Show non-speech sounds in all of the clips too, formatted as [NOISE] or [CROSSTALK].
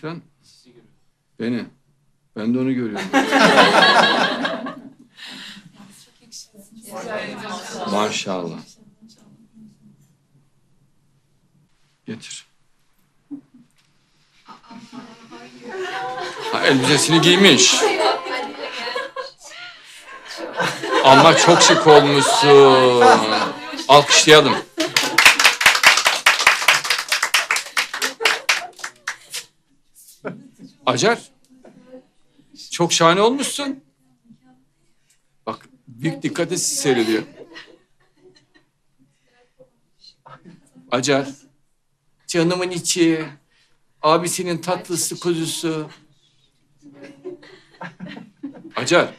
ekran? Beni. Ben de onu görüyorum. [LAUGHS] Maşallah. Getir. Ha, elbisesini giymiş. Ama çok şık olmuşsun. Alkışlayalım. Acar. Çok şahane olmuşsun. Bak büyük dikkatle sizi seyrediyor. Acar. Canımın içi. Abisinin tatlısı kuzusu. Acar.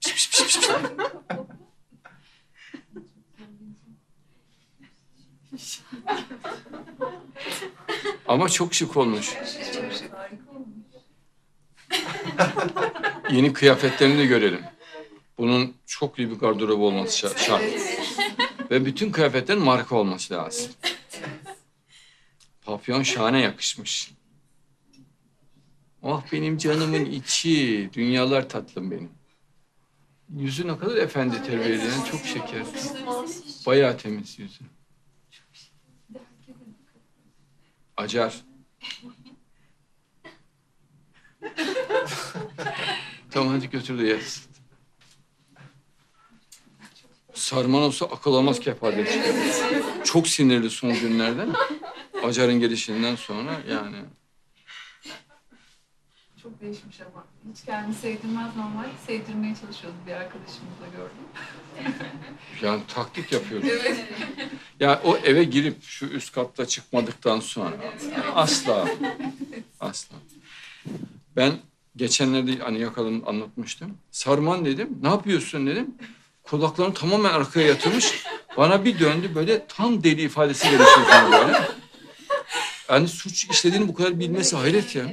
Piş, piş, piş, piş. Ama çok şık olmuş. [LAUGHS] Yeni kıyafetlerini de görelim. Bunun çok iyi bir gardırobu olması şa- şart. Ve bütün kıyafetlerin marka olması lazım. Papyon şahane yakışmış. Oh benim canımın içi. Dünyalar tatlım benim. Yüzü ne kadar efendi terbiyeli. yani, Çok şeker. Bayağı temiz yüzü. Acar. Tamam hadi götür de yeriz. Sarman olsa akıl almaz kefalet. Çok sinirli son günlerde. Acar'ın gelişinden sonra yani. Çok değişmiş ama. Hiç kendini sevdirmez normal. Sevdirmeye çalışıyordu bir arkadaşımızla gördüm. Yani taktik yapıyoruz. Ya o eve girip şu üst katta çıkmadıktan sonra asla asla. Ben geçenlerde hani yakaladım anlatmıştım. Sarman dedim. Ne yapıyorsun dedim. Kulaklarını tamamen arkaya yatırmış. Bana bir döndü böyle tam deli ifadesi gelişiyor böyle. Yani suç işlediğini bu kadar bilmesi hayret ya.